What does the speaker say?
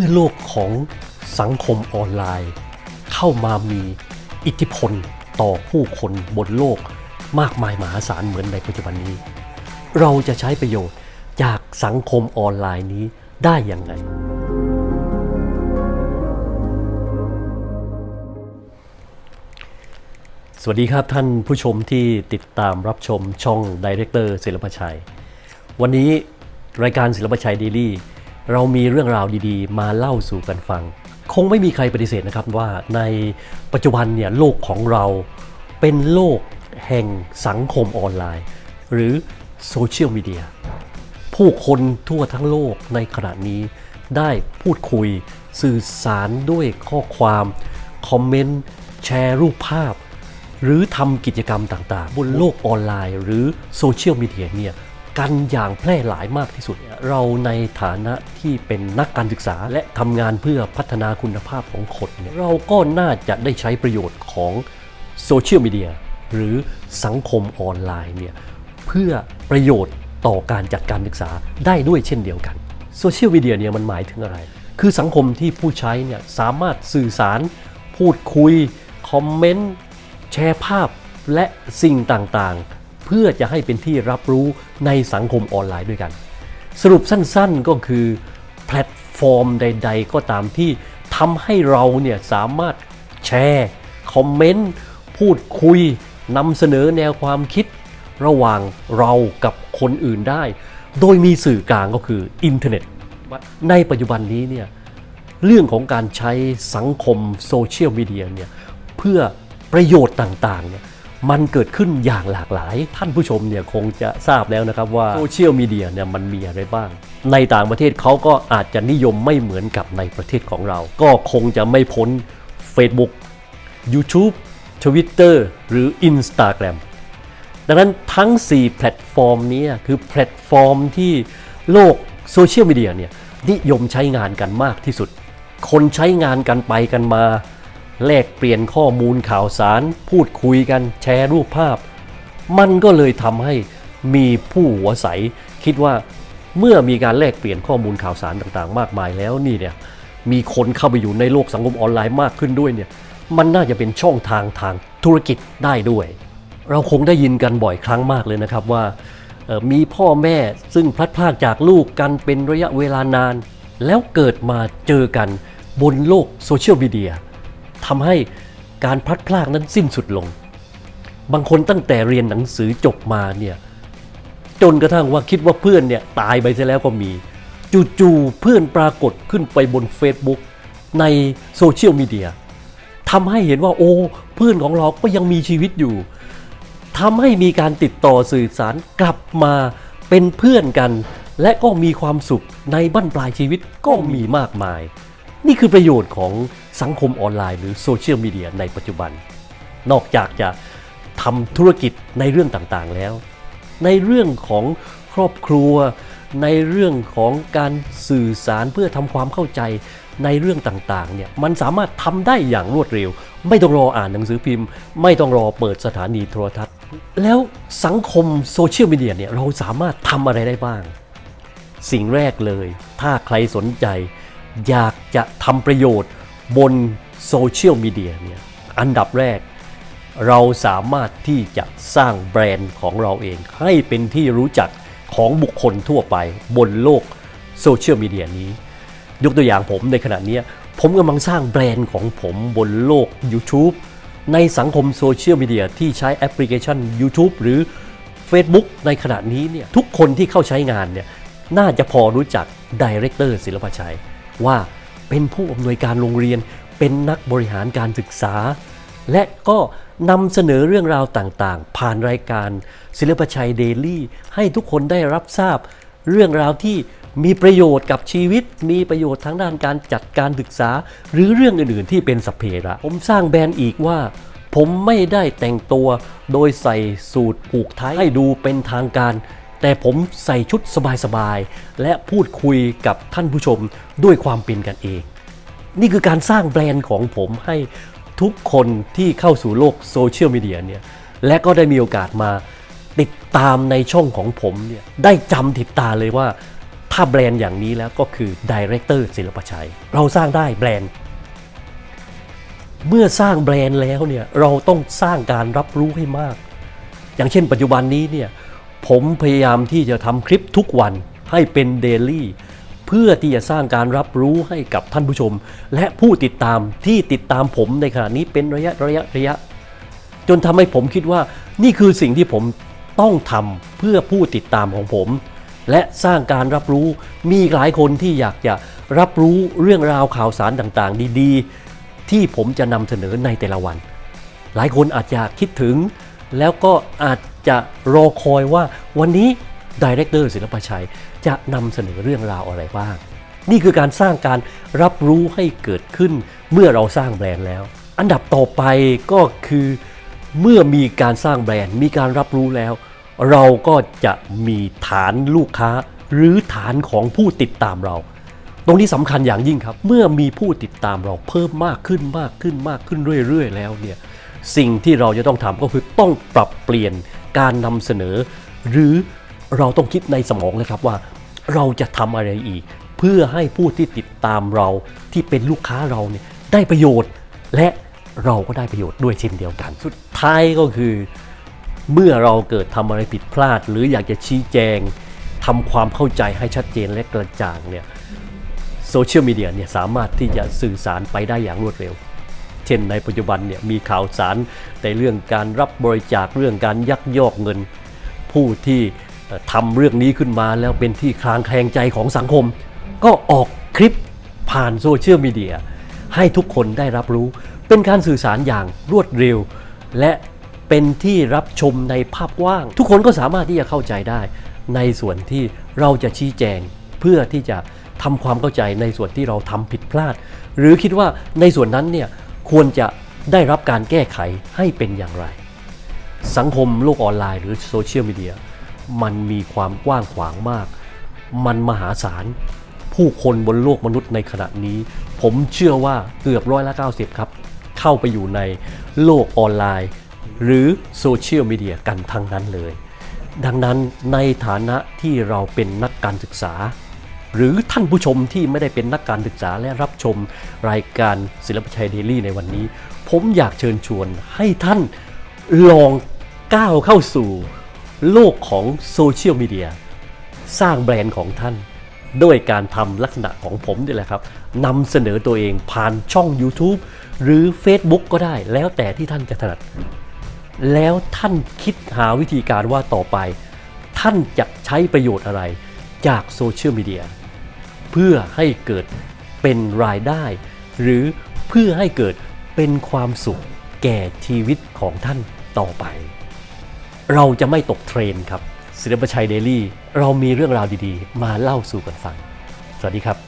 ื่อโลกของสังคมออนไลน์ เข้ามามีอิทธิพลต่อผู้คนบนโลกมากมายมหาศาลเหมือนในปัจจุบันนี้ เราจะใช้ประโยชน์จากสังคมออนไลน์นี้ได้อย่างไรสวัสดีครับท่านผู้ชมที่ติดตามรับชมช่องดีเรคเตอร์ศิลปชัย วันนี้รายการศิลปชัยดีลี่ เรามีเรื่องราวดีๆ มาเล่าสู่กันฟัง คงไม่มีใครปฏิเสธนะครับว่าในปัจจุบันเนี่ยโลกของเราเป็นโลกแห่งสังคมออนไลน์ หรือโซเชียลมีเดียผู้คนทั่วทั้งโลกในขณะนี้ได้พูดคุยสื่อสารด้วยข้อความ คอมเมนต์ แชร์รูปภาพ หรือทำกิจกรรมต่างๆ บนโลกออนไลน์ หรือโซเชียลมีเดียเนี่ย กันอย่างแพร่หลายมากที่สุด เราในฐานะที่เป็นนักการศึกษาและทำงานเพื่อพัฒนาคุณภาพของคนเนี่ยเราก็น่าจะได้ใช้ประโยชน์ของโซเชียลมีเดียหรือสังคมออนไลน์เนี่ยเพื่อประโยชน์ต่อการจัดการศึกษาได้ด้วยเช่นเดียวกันโซเชียลมีเดียเนี่ยมันหมายถึงอะไร คือสังคมที่ผู้ใช้เนี่ยสามารถสื่อสาร พูดคุย คอมเมนต์ แชร์ภาพและสิ่งต่างๆ เพื่อจะให้เป็นที่รับรู้ในสังคมออนไลน์ด้วยกัน สรุปสั้นๆก็คือแพลตฟอร์มใด ๆ ก็ตามที่ทำให้เราเนี่ยสามารถแชร์คอมเมนต์พูดคุยนำเสนอแนวความคิดระหว่างเรากับคนอื่นได้ โดยมีสื่อกลางก็คืออินเทอร์เน็ต ในปัจจุบันนี้เนี่ยเรื่องของการใช้สังคมโซเชียลมีเดียเนี่ยเพื่อประโยชน์ต่างๆเนี่ย มันเกิดขึ้นอย่างหลากหลาย ท่านผู้ชมเนี่ยคงจะทราบแล้วนะครับว่าโซเชียลมีเดียเนี่ยมันมีอะไรบ้าง ในต่างประเทศเขาก็อาจจะนิยมไม่เหมือนกับในประเทศของเรา ก็คงจะไม่พ้น Facebook YouTube Twitter หรือ Instagram ดังนั้นทั้ง 4 แพลตฟอร์มนี้คือแพลตฟอร์มที่โลกโซเชียลมีเดียเนี่ยนิยมใช้งานกันมากที่สุด คนใช้งานกันไปกันมา แลกเปลี่ยนข้อมูลข่าวสาร พูดคุยกันแชร์รูปภาพ มันก็เลยทำให้มีผู้หัวใส คิดว่าเมื่อมีการแลกเปลี่ยนข้อมูลข่าวสารต่างๆ มากมายแล้วนี่เนี่ยมีคนเข้าไปอยู่ในโลกสังคมออนไลน์มากขึ้นด้วยเนี่ยมันน่าจะเป็นช่องทางทางธุรกิจได้ด้วย เราคงได้ยินกันบ่อยครั้งมากเลยนะครับว่ามีพ่อแม่ซึ่งพลัดพรากจากลูกกันเป็นระยะเวลานาน แล้วเกิดมาเจอกันบนโลกโซเชียลมีเดีย ทำให้การพลัดพรากนั้นสิ้นสุดลง บางคนตั้งแต่เรียนหนังสือจบมาเนี่ยจนกระทั่งว่าคิดว่าเพื่อนเนี่ยตายไปซะแล้วก็มี จู่ๆเพื่อนปรากฏขึ้นไปบน Facebook ในโซเชียลมีเดียทำให้เห็นว่าโอ้เพื่อนของเราก็ยังมีชีวิตอยู่ทำให้มีการติดต่อสื่อสารกลับมาเป็นเพื่อนกัน และก็มีความสุขในบั้นปลายชีวิตก็มีมากมาย นี่คือประโยชน์ของสังคมออนไลน์หรือโซเชียลมีเดียในปัจจุบัน นอกจากจะทำธุรกิจในเรื่องต่างๆแล้ว ในเรื่องของครอบครัว ในเรื่องของการสื่อสารเพื่อทำความเข้าใจในเรื่องต่างๆเนี่ยมันสามารถทำได้อย่างรวดเร็ว ไม่ต้องรออ่านหนังสือพิมพ์ ไม่ต้องรอเปิดสถานีโทรทัศน์ แล้วสังคมโซเชียลมีเดียเนี่ยเราสามารถทำอะไรได้บ้าง สิ่งแรกเลย ถ้าใครสนใจ อยากจะทำประโยชน์บนโซเชียลมีเดียเนี่ยอันดับแรก เราสามารถที่จะสร้างแบรนด์ของเราเอง ให้เป็นที่รู้จักของบุคคลทั่วไปบนโลกโซเชียลมีเดียนี้ ยกตัวอย่างผมในขณะนี้ ผมกำลังสร้างแบรนด์ของผมบนโลก YouTube ในสังคมโซเชียลมีเดียที่ใช้แอปพลิเคชัน YouTube หรือ Facebook ในขณะนี้เนี่ยทุกคนที่เข้าใช้งานเนี่ยน่าจะพอรู้จักดีเรคเตอร์ศิลปชัย ว่าเป็นผู้อำนวยการโรงเรียน เป็นนักบริหารการศึกษา และก็นำเสนอเรื่องราวต่างๆ ผ่านรายการศิลปชัยเดลี่ ให้ทุกคนได้รับทราบ เรื่องราวที่มีประโยชน์กับชีวิต มีประโยชน์ทางด้านการจัดการศึกษา หรือเรื่องอื่นๆ ที่เป็นสัพเพระผมสร้างแบรนด์อีกว่าผมไม่ได้แต่งตัวโดยใส่สูตรผูกไทยให้ดูเป็นทางการ แต่ผมใส่ชุดสบายๆ และพูดคุยกับท่านผู้ชมด้วยความเป็นกันเอง นี่คือการสร้างแบรนด์ของผมให้ทุกคนที่เข้าสู่โลกโซเชียลมีเดียเนี่ยและก็ได้มีโอกาสมาติดตามในช่องของผมเนี่ยได้จำติดตาเลยว่า ถ้าแบรนด์อย่างนี้แล้วก็คือดีเรคเตอร์ศิลปชัย เราสร้างได้แบรนด์เมื่อสร้างแบรนด์แล้วเนี่ยเราต้องสร้างการรับรู้ให้มาก อย่างเช่นปัจจุบันนี้เนี่ย ผมพยายามที่จะทำคลิปทุกวันให้เป็นเดลี่เพื่อที่จะสร้างการรับรู้ให้กับท่านผู้ชม และผู้ติดตามที่ติดตามผมในขณะนี้เป็นระยะระยะระยะ จนทำให้ผมคิดว่านี่คือสิ่งที่ผมต้องทำเพื่อผู้ติดตามของผม และสร้างการรับรู้มีหลายคนที่อยากจะรับรู้เรื่องราวข่าวสารต่างๆ ดีๆ ที่ผมจะนำเสนอในแต่ละวัน หลายคนอาจจะคิดถึง แล้วก็อาจจะรอคอยว่าวันนี้ดีเรคเตอร์ศิลปชัย จะนำเสนอเรื่องราวอะไรบ้าง นี่คือการสร้างการรับรู้ให้เกิดขึ้นเมื่อเราสร้างแบรนด์แล้ว อันดับต่อไปก็คือเมื่อมีการสร้างแบรนด์ มีการรับรู้แล้ว เราก็จะมีฐานลูกค้า หรือฐานของผู้ติดตามเรา ตรงนี้สำคัญอย่างยิ่งครับ เมื่อมีผู้ติดตามเราเพิ่มมากขึ้นมากขึ้นมากขึ้นเรื่อย ๆ แล้วเนี่ย สิ่งที่เราจะต้องทำก็คือต้องปรับเปลี่ยนการนำเสนอ หรือเราต้องคิดในสมองเลยครับว่า เราจะทำอะไรอีก เพื่อให้ผู้ที่ติดตามเราที่เป็นลูกค้าเราเนี่ยได้ประโยชน์และเราก็ได้ประโยชน์ด้วยเช่นเดียวกัน สุดท้ายก็คือ เมื่อเราเกิดทำอะไรผิดพลาด หรืออยากจะชี้แจงทำความเข้าใจให้ชัดเจนและกระจ่างเนี่ยโซเชียลมีเดียเนี่ยสามารถที่จะสื่อสารไปได้อย่างรวดเร็ว เช่นในปัจจุบันเนี่ยมีข่าวสารในเรื่องการรับบริจาคเรื่องการยักยอกเงิน ผู้ที่เอ่อทำเรื่องนี้ขึ้นมาแล้วเป็นที่คลางแคลงใจของสังคม ก็ออกคลิปผ่านโซเชียลมีเดียให้ทุกคนได้รับรู้ เป็นการสื่อสารอย่างรวดเร็ว และเป็นที่รับชมในภาพกว้าง ทุกคนก็สามารถที่จะเข้าใจได้ ในส่วนที่เราจะชี้แจงเพื่อที่จะทำความเข้าใจในส่วนที่เราทำผิดพลาด หรือคิดว่าในส่วนนั้นเนี่ย ควรจะได้รับการแก้ไขให้เป็นอย่างไร สังคมโลกออนไลน์หรือโซเชียลมีเดียมันมีความกว้างขวางมาก มันมหาศาล ผู้คนบนโลกมนุษย์ในขณะนี้ ผมเชื่อว่าเกือบร้อยละ 90 ครับ เข้าไปอยู่ในโลกออนไลน์ หรือโซเชียลมีเดียกันทั้งนั้นเลย ดังนั้นในฐานะที่เราเป็นนักการศึกษา หรือท่านผู้ชมที่ไม่ได้เป็นนักการศึกษาและรับชมรายการศิลปชัยเดลี่ในวันนี้ ผมอยากเชิญชวนให้ท่านลองก้าวเข้าสู่โลกของโซเชียลมีเดียสร้างแบรนด์ของท่าน ด้วยการทำลักษณะของผมนี่แหละครับนำเสนอตัวเองผ่านช่อง YouTube หรือ Facebook ก็ได้แล้วแต่ที่ท่านจะถนัด แล้วท่านคิดหาวิธีการว่าต่อไป ท่านจะใช้ประโยชน์อะไร จากโซเชียลมีเดียเพื่อให้เกิดเป็นรายได้ หรือเพื่อให้เกิดเป็นความสุขแก่ชีวิตของท่านต่อไป เราจะไม่ตกเทรนครับศิลปชัยเดลี่ เรามีเรื่องราวดีๆ มาเล่าสู่กันฟัง สวัสดีครับ